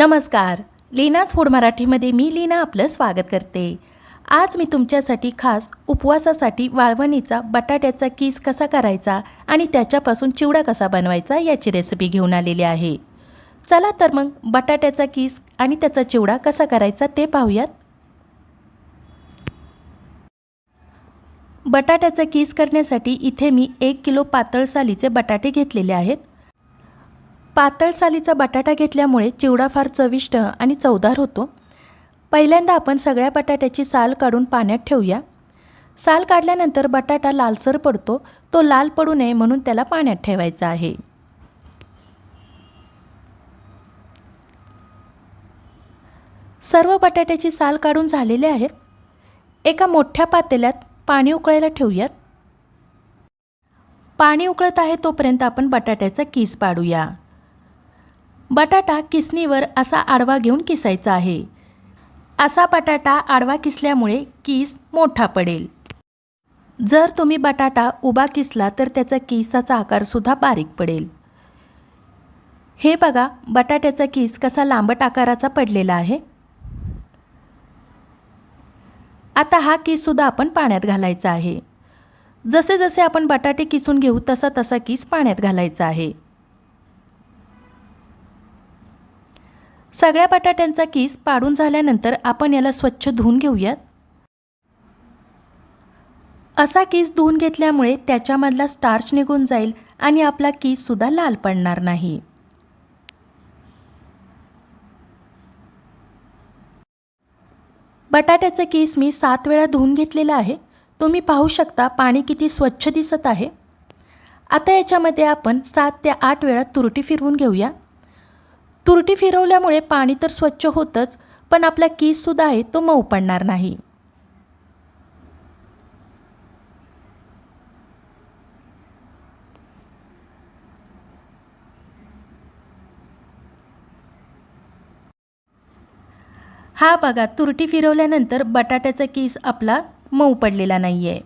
नमस्कार. लीनाच फूड मराठीमध्ये मी लीना आपलं स्वागत करते. आज मी तुमच्यासाठी खास उपवासासाठी वाळवणीचा बटाट्याचा कीस कसा करायचा आणि त्याच्यापासून चिवडा कसा बनवायचा याची रेसिपी घेऊन आलेली आहे. चला तर मग बटाट्याचा कीस आणि त्याचा चिवडा कसा करायचा ते पाहूयात. बटाट्याचा कीस करण्यासाठी इथे मी एक किलो पातळ सालीचे बटाटे घेतलेले आहेत. पातळ सालीचा बटाटा घेतल्यामुळे चिवडा फार चविष्ट आणि चवदार होतो. पहिल्यांदा आपण सगळ्या बटाट्याची साल काढून पाण्यात ठेवूया. साल काढल्यानंतर बटाटा लालसर पडतो. तो लाल पडू नये म्हणून त्याला पाण्यात ठेवायचा आहे. सर्व बटाट्याची साल काढून झालेले आहेत. एका मोठ्या पातेल्यात पाणी उकळायला ठेवूयात. पाणी उकळत आहे तोपर्यंत आपण बटाट्याचा किस पाडूया. बटाटा किसणीवर असा आडवा घेऊन किसायचा आहे. असा बटाटा आडवा किसल्यामुळे किस मोठा पडेल. जर तुम्ही बटाटा उभा किसला तर त्याचा किसाचा आकारसुद्धा बारीक पडेल. हे बघा बटाट्याचा किस कसा लांबट आकाराचा पडलेला आहे. आता हा किससुद्धा आपण पाण्यात घालायचा आहे. जसे जसे आपण बटाटे किसून घेऊ तसा तसा किस पाण्यात घालायचा आहे. सगळ्या बटाट्यांचा किस पाडून झाल्यानंतर आपण याला स्वच्छ धुवून घेऊयात. असा किस धुवून घेतल्यामुळे त्याच्यामधला स्टार्च निघून जाईल आणि आपला किससुद्धा लाल पडणार नाही. बटाट्याचं किस मी सात वेळा धुवून घेतलेलं आहे. तुम्ही पाहू शकता पाणी किती स्वच्छ दिसत आहे. आता याच्यामध्ये आपण सात ते आठ वेळा तुरटी फिरवून घेऊया. तुरटी फिरवल्यामुळे पाणी तर स्वच्छ होतंच पण आपला केससुद्धा आहे तो मऊ पडणार नाही. हा बघा तुरटी फिरवल्यानंतर बटाट्याचा केस आपला मऊ पडलेला नाही आहे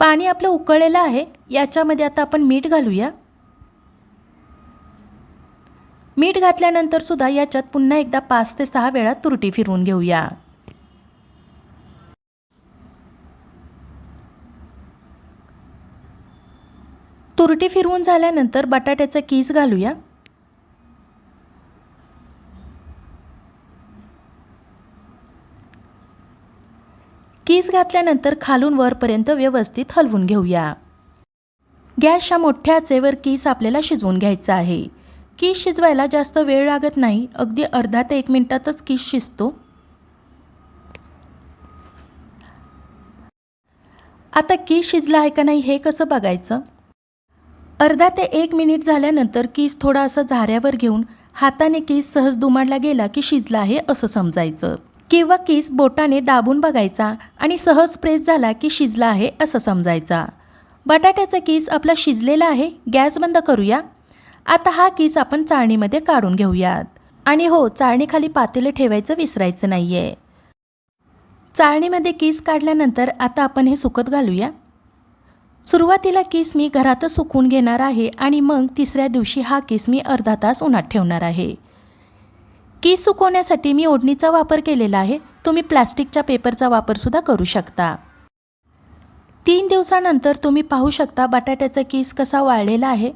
पाणी आपलं उकळलेलं आहे याच्यामध्ये आता आपण मीठ घालूया. मीठ घातल्यानंतर सुद्धा याच्यात पुन्हा एकदा पाच ते सहा वेळा तुरटी फिरवून घेऊया. तुरटी फिरवून झाल्यानंतर बटाट्याचा कीस घालूया. कीस घातल्यानंतर खालून वरपर्यंत व्यवस्थित हलवून घेऊया. गॅसच्या मोठ्या आचेवर कीस आपल्याला शिजवून घ्यायचा आहे. कीस शिजवायला जास्त वेळ लागत नाही. अगदी अर्धा ते एक मिनटातच कीस शिजतो. आता कीस शिजला आहे का नाही हे कसं बघायचं? अर्धा ते एक मिनिट झाल्यानंतर कीस थोडा असं झाऱ्यावर घेऊन हाताने कीस सहज दुमाडला गेला की शिजला आहे असं समजायचं. किंवा कीस बोटाने दाबून बघायचा आणि सहज प्रेस झाला की शिजला आहे असं समजायचा. बटाट्याचा कीस आपला शिजलेला आहे. गॅस बंद करूया. आता हा किस आपण चाळणीमध्ये काढून घेऊयात. आणि हो चाळणीखाली पातेले ठेवायचं विसरायचं नाही आहे चाळणीमध्ये किस काढल्यानंतर आता आपण हे सुकत घालूया. सुरुवातीला किस मी घरातच सुकवून घेणार आहे आणि मग तिसऱ्या दिवशी हा किस मी अर्धा तास उन्हात ठेवणार आहे. केस सुकवण्यासाठी मी ओढणीचा वापर केलेला आहे. तुम्ही प्लॅस्टिकच्या पेपरचा वापरसुद्धा करू शकता. तीन दिवसानंतर तुम्ही पाहू शकता बटाट्याचा केस कसा वाळलेला आहे.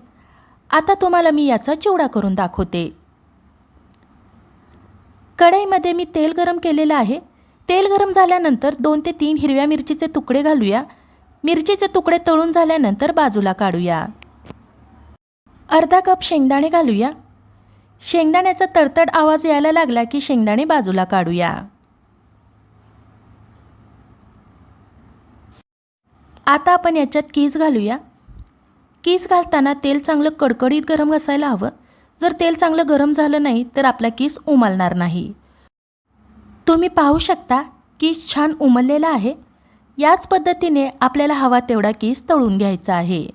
आता तुम्हाला मी याचा चिवडा करून दाखवते. कढईमध्ये मी तेल गरम केलेलं आहे. तेल गरम झाल्यानंतर दोन ते तीन हिरव्या मिरचीचे तुकडे घालूया. मिरचीचे तुकडे तळून झाल्यानंतर बाजूला काढूया. अर्धा कप शेंगदाणे घालूया. शेंगदाण्याचा तडतड आवाज यायला लागला की शेंगदाणे बाजूला काढूया. आता आपण याच्यात कीज घालूया. केस घालताना तेल चांगलं कडकडीत गरम असायला हवं. जर तेल चांगलं गरम झालं नाही तर आपला केस उमलणार नाही. तुम्ही पाहू शकता केस छान उमललेला आहे. याच पद्धतीने आपल्याला हवा तेवढा केस तळून घ्यायचा आहे.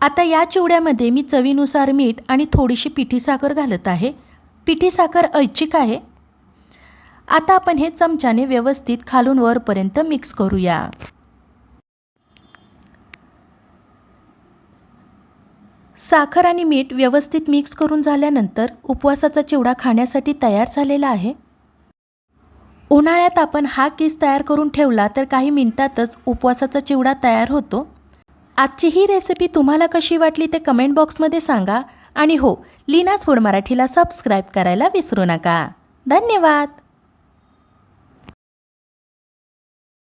आता या चिवड्यामध्ये मी चवीनुसार मीठ आणि थोडीशी पिठी साखर घालत आहे. पिठी साखर ऐच्छिक आहे. आता आपण हे चमच्याने व्यवस्थित खालून वरपर्यंत मिक्स करूया. साखर आणि मीठ व्यवस्थित मिक्स करून झाल्यानंतर उपवासाचा चिवडा खाण्यासाठी तयार झालेला आहे. उन्हाळ्यात आपण हा किस तयार करून ठेवला तर काही मिनिटातच उपवासाचा चिवडा तयार होतो. आजची ही रेसिपी तुम्हाला कशी वाटली ते कमेंट बॉक्समध्ये सांगा. आणि हो लीनाच फूड मराठीला सबस्क्राईब करायला विसरू नका. धन्यवाद!